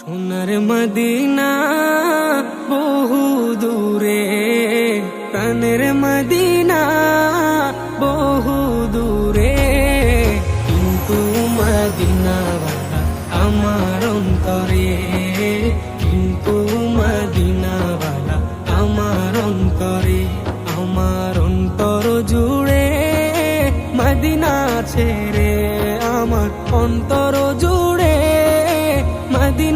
সোনার মদিনা বহু দূরে, প্রাণের মদিনা বহু দূরে। কিন্তু মদিনা আমার অন্তরে, কিন্তু মদিনা আমার অন্তরে, আমার অন্তর জুড়ে মদিনা ছেড়ে আমার অন্তর জুড়ে।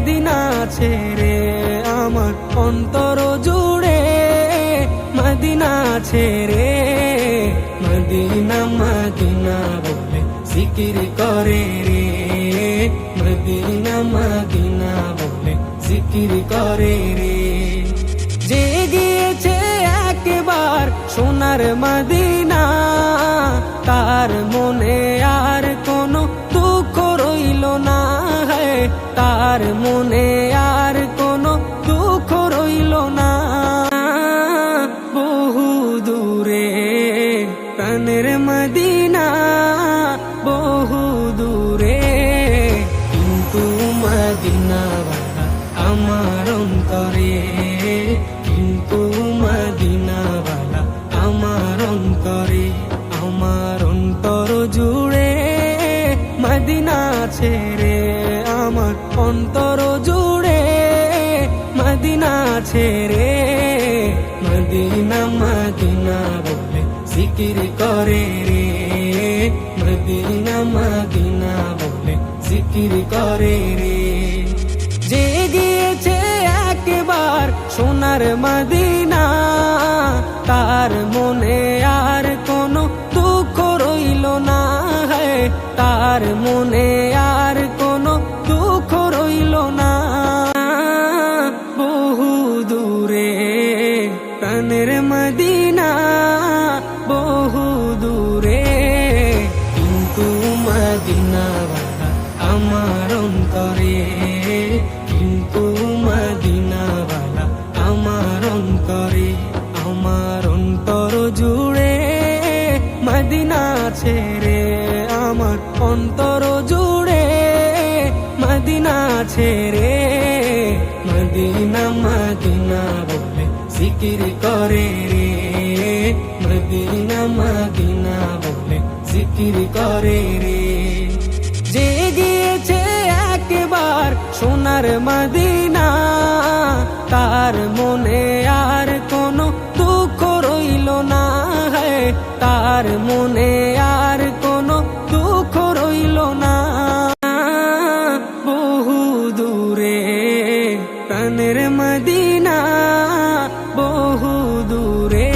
মদিনা ছেড়ে আমার অন্তর জুড়ে। মদিনা ছেড়ে মদিনা মদিনা বলে জিকির করে রে। মদিনা মদিনা বলে জিকির করে রে। যে গিয়েছে একবার সোনার মদিনা। মদিনা ছেড়ে আমার অন্তর জুড়ে। মদিনা ছেড়ে মদিনা মদিনা বলে জিকির করে রে। মদিনা মদিনা বলে জিকির করে রে। যে গিয়েছে একবার সোনার মদিনা। ছেড়ে আমার অন্তর জুড়ে মদিনা ছেড়ে মদিনা মদিনা বলে জিকির করে রে। মদিনা মদিনা বলে জিকির করে রে। যে গিয়েছে একবার সোনার মদিনা, তার মনে আর কোনো দুঃখ রইল না। তার মনে মদিনা বহু দূরে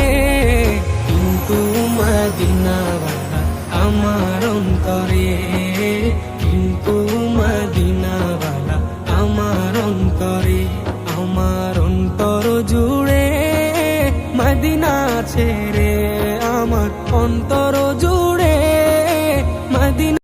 কিন্তু মদিনা আমার অন্তরে কিন্তু মদিনা আমার অন্তরে আমার অন্তর জুড়ে মদিনা ছেড়ে আমার অন্তর